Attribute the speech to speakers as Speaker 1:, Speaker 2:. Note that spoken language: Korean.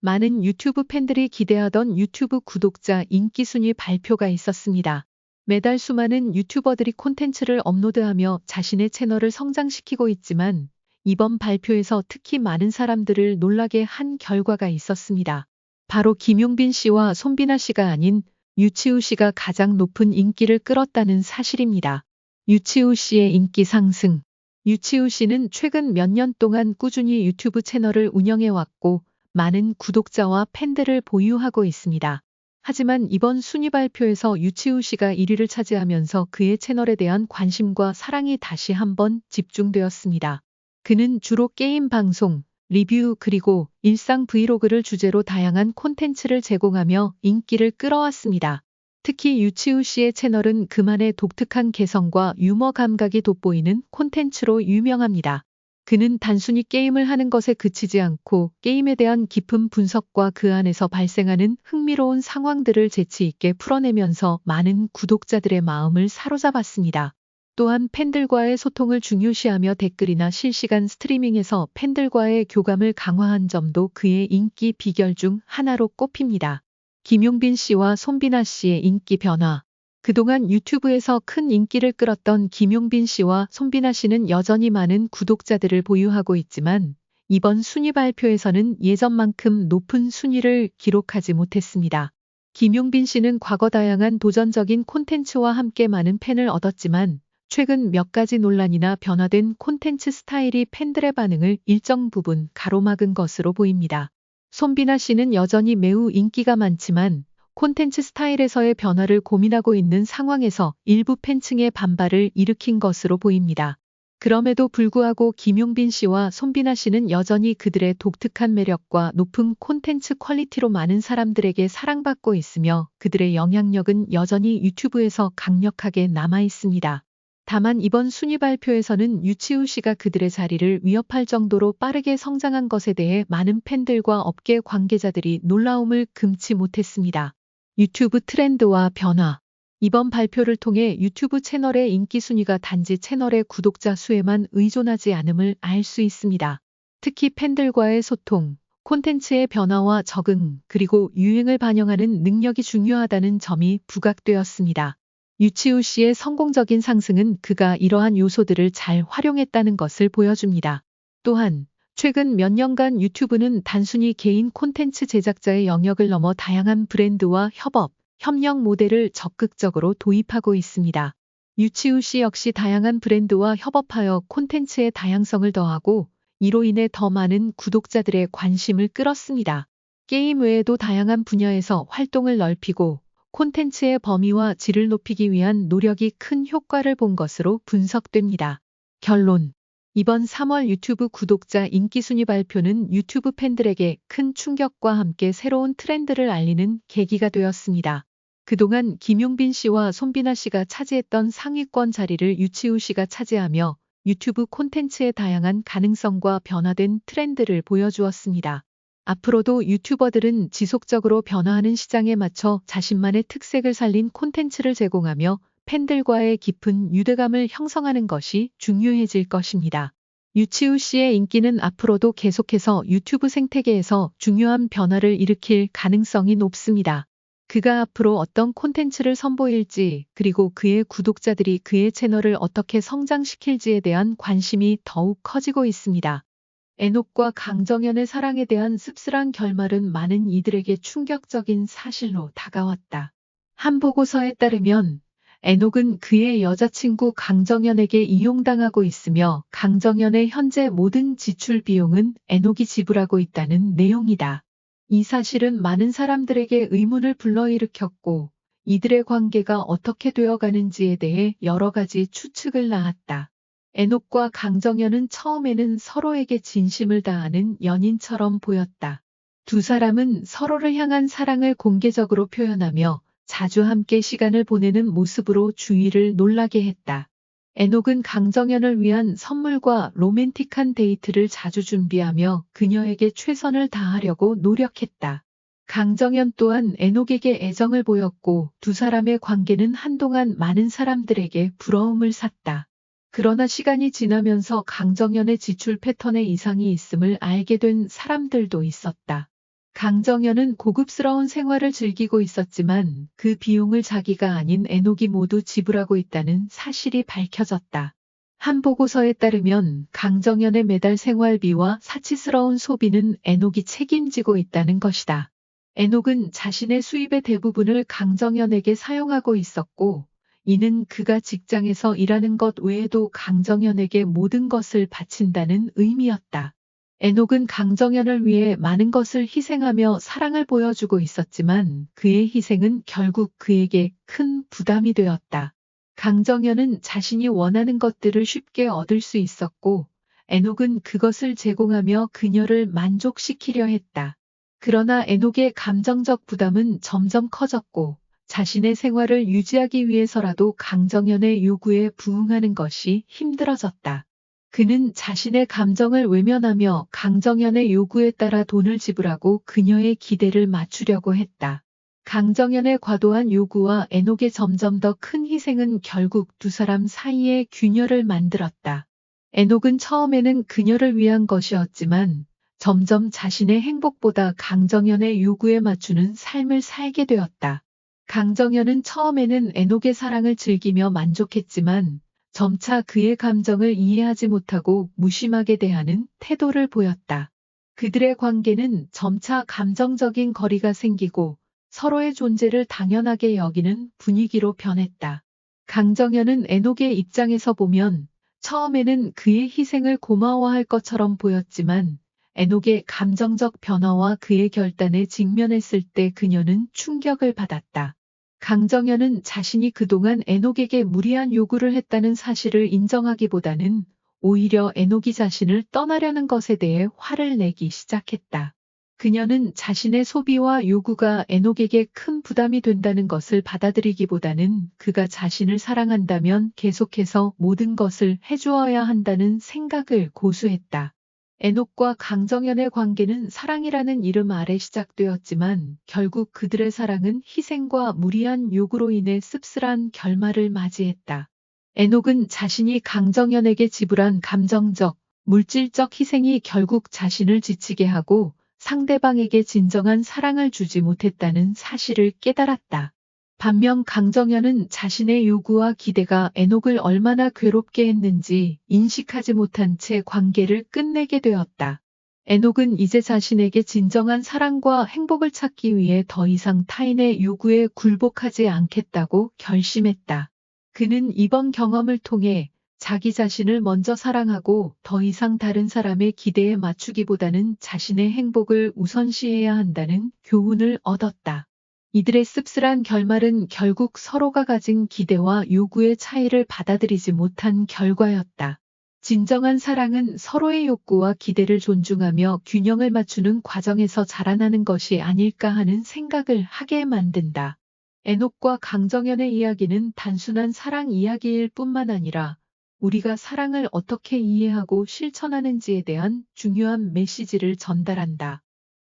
Speaker 1: 많은 유튜브 팬들이 기대하던 유튜브 구독자 인기 순위 발표가 있었습니다. 매달 수많은 유튜버들이 콘텐츠를 업로드하며 자신의 채널을 성장시키고 있지만 이번 발표에서 특히 많은 사람들을 놀라게 한 결과가 있었습니다. 바로 김용빈 씨와 손비나 씨가 아닌 유치우 씨가 가장 높은 인기를 끌었다는 사실입니다. 유치우 씨의 인기 상승. 유치우 씨는 최근 몇 년 동안 꾸준히 유튜브 채널을 운영해왔고 많은 구독자와 팬들을 보유하고 있습니다. 하지만 이번 순위 발표에서 유치우 씨가 1위를 차지하면서 그의 채널에 대한 관심과 사랑이 다시 한번 집중되었습니다. 그는 주로 게임 방송, 리뷰 그리고 일상 브이로그를 주제로 다양한 콘텐츠를 제공하며 인기를 끌어왔습니다. 특히 유치우 씨의 채널은 그만의 독특한 개성과 유머 감각이 돋보이는 콘텐츠로 유명합니다. 그는 단순히 게임을 하는 것에 그치지 않고 게임에 대한 깊은 분석과 그 안에서 발생하는 흥미로운 상황들을 재치 있게 풀어내면서 많은 구독자들의 마음을 사로잡았습니다. 또한 팬들과의 소통을 중요시하며 댓글이나 실시간 스트리밍에서 팬들과의 교감을 강화한 점도 그의 인기 비결 중 하나로 꼽힙니다. 김용빈 씨와 손비나 씨의 인기 변화 그동안 유튜브에서 큰 인기를 끌었던 김용빈 씨와 손비나 씨는 여전히 많은 구독자들을 보유하고 있지만 이번 순위 발표에서는 예전만큼 높은 순위를 기록하지 못했습니다. 김용빈 씨는 과거 다양한 도전적인 콘텐츠와 함께 많은 팬을 얻었지만 최근 몇 가지 논란이나 변화된 콘텐츠 스타일이 팬들의 반응을 일정 부분 가로막은 것으로 보입니다. 손비나 씨는 여전히 매우 인기가 많지만 콘텐츠 스타일에서의 변화를 고민하고 있는 상황에서 일부 팬층의 반발을 일으킨 것으로 보입니다. 그럼에도 불구하고 김용빈 씨와 손비나 씨는 여전히 그들의 독특한 매력과 높은 콘텐츠 퀄리티로 많은 사람들에게 사랑받고 있으며 그들의 영향력은 여전히 유튜브에서 강력하게 남아 있습니다. 다만 이번 순위 발표에서는 유치우 씨가 그들의 자리를 위협할 정도로 빠르게 성장한 것에 대해 많은 팬들과 업계 관계자들이 놀라움을 금치 못했습니다. 유튜브 트렌드와 변화 이번 발표를 통해 유튜브 채널의 인기 순위가 단지 채널의 구독자 수에만 의존하지 않음을 알 수 있습니다. 특히 팬들과의 소통, 콘텐츠의 변화와 적응, 그리고 유행을 반영하는 능력이 중요하다는 점이 부각되었습니다. 유치우 씨의 성공적인 상승은 그가 이러한 요소들을 잘 활용했다는 것을 보여줍니다. 또한 최근 몇 년간 유튜브는 단순히 개인 콘텐츠 제작자의 영역을 넘어 다양한 브랜드와 협업, 협력 모델을 적극적으로 도입하고 있습니다. 유치우 씨 역시 다양한 브랜드와 협업하여 콘텐츠의 다양성을 더하고 이로 인해 더 많은 구독자들의 관심을 끌었습니다. 게임 외에도 다양한 분야에서 활동을 넓히고 콘텐츠의 범위와 질을 높이기 위한 노력이 큰 효과를 본 것으로 분석됩니다. 결론 이번 3월 유튜브 구독자 인기 순위 발표는 유튜브 팬들에게 큰 충격과 함께 새로운 트렌드를 알리는 계기가 되었습니다. 그동안 김용빈 씨와 손비나 씨가 차지했던 상위권 자리를 유치우 씨가 차지하며 유튜브 콘텐츠의 다양한 가능성과 변화된 트렌드를 보여주었습니다. 앞으로도 유튜버들은 지속적으로 변화하는 시장에 맞춰 자신만의 특색을 살린 콘텐츠를 제공하며 팬들과의 깊은 유대감을 형성하는 것이 중요해질 것입니다. 유치우 씨의 인기는 앞으로도 계속해서 유튜브 생태계에서 중요한 변화를 일으킬 가능성이 높습니다. 그가 앞으로 어떤 콘텐츠를 선보일지 그리고 그의 구독자들이 그의 채널을 어떻게 성장시킬지에 대한 관심이 더욱 커지고 있습니다. 에녹과 강정현의 사랑에 대한 씁쓸한 결말은 많은 이들에게 충격적인 사실로 다가왔다. 한 보고서에 따르면 에녹은 그의 여자친구 강정현에게 이용당하고 있으며 강정현의 현재 모든 지출 비용은 에녹이 지불하고 있다는 내용이다. 이 사실은 많은 사람들에게 의문을 불러일으켰고 이들의 관계가 어떻게 되어가는지에 대해 여러 가지 추측을 낳았다. 에녹과 강정현은 처음에는 서로에게 진심을 다하는 연인처럼 보였다. 두 사람은 서로를 향한 사랑을 공개적으로 표현하며 자주 함께 시간을 보내는 모습으로 주위를 놀라게 했다. 에녹은 강정현을 위한 선물과 로맨틱한 데이트를 자주 준비하며 그녀에게 최선을 다하려고 노력했다. 강정현 또한 에녹에게 애정을 보였고 두 사람의 관계는 한동안 많은 사람들에게 부러움을 샀다. 그러나 시간이 지나면서 강정현의 지출 패턴에 이상이 있음을 알게 된 사람들도 있었다. 강정현은 고급스러운 생활을 즐기고 있었지만 그 비용을 자기가 아닌 에녹이 모두 지불하고 있다는 사실이 밝혀졌다. 한 보고서에 따르면 강정현의 매달 생활비와 사치스러운 소비는 에녹이 책임지고 있다는 것이다. 에녹은 자신의 수입의 대부분을 강정현에게 사용하고 있었고 이는 그가 직장에서 일하는 것 외에도 강정현에게 모든 것을 바친다는 의미였다. 에녹은 강정현을 위해 많은 것을 희생하며 사랑을 보여주고 있었지만 그의 희생은 결국 그에게 큰 부담이 되었다. 강정현은 자신이 원하는 것들을 쉽게 얻을 수 있었고 에녹은 그것을 제공하며 그녀를 만족시키려 했다. 그러나 에녹의 감정적 부담은 점점 커졌고 자신의 생활을 유지하기 위해서라도 강정현의 요구에 부응하는 것이 힘들어졌다. 그는 자신의 감정을 외면하며 강정현의 요구에 따라 돈을 지불하고 그녀의 기대를 맞추려고 했다. 강정현의 과도한 요구와 에녹의 점점 더 큰 희생은 결국 두 사람 사이의 균열을 만들었다. 에녹은 처음에는 그녀를 위한 것이었지만 점점 자신의 행복보다 강정현의 요구에 맞추는 삶을 살게 되었다. 강정현은 처음에는 에녹의 사랑을 즐기며 만족했지만 점차 그의 감정을 이해하지 못하고 무심하게 대하는 태도를 보였다. 그들의 관계는 점차 감정적인 거리가 생기고 서로의 존재를 당연하게 여기는 분위기로 변했다. 강정현은 에녹의 입장에서 보면 처음에는 그의 희생을 고마워할 것처럼 보였지만 에녹의 감정적 변화와 그의 결단에 직면했을 때 그녀는 충격을 받았다. 강정현은 자신이 그동안 에녹에게 무리한 요구를 했다는 사실을 인정하기보다는 오히려 에녹이 자신을 떠나려는 것에 대해 화를 내기 시작했다. 그녀는 자신의 소비와 요구가 에녹에게 큰 부담이 된다는 것을 받아들이기보다는 그가 자신을 사랑한다면 계속해서 모든 것을 해주어야 한다는 생각을 고수했다. 에녹과 강정현의 관계는 사랑이라는 이름 아래 시작되었지만 결국 그들의 사랑은 희생과 무리한 요구로 인해 씁쓸한 결말을 맞이했다. 에녹은 자신이 강정현에게 지불한 감정적, 물질적 희생이 결국 자신을 지치게 하고 상대방에게 진정한 사랑을 주지 못했다는 사실을 깨달았다. 반면 강정현은 자신의 요구와 기대가 에녹을 얼마나 괴롭게 했는지 인식하지 못한 채 관계를 끝내게 되었다. 에녹은 이제 자신에게 진정한 사랑과 행복을 찾기 위해 더 이상 타인의 요구에 굴복하지 않겠다고 결심했다. 그는 이번 경험을 통해 자기 자신을 먼저 사랑하고 더 이상 다른 사람의 기대에 맞추기보다는 자신의 행복을 우선시해야 한다는 교훈을 얻었다. 이들의 씁쓸한 결말은 결국 서로가 가진 기대와 요구의 차이를 받아들이지 못한 결과였다. 진정한 사랑은 서로의 욕구와 기대를 존중하며 균형을 맞추는 과정에서 자라나는 것이 아닐까 하는 생각을 하게 만든다. 에녹과 강정현의 이야기는 단순한 사랑 이야기일 뿐만 아니라 우리가 사랑을 어떻게 이해하고 실천하는지에 대한 중요한 메시지를 전달한다.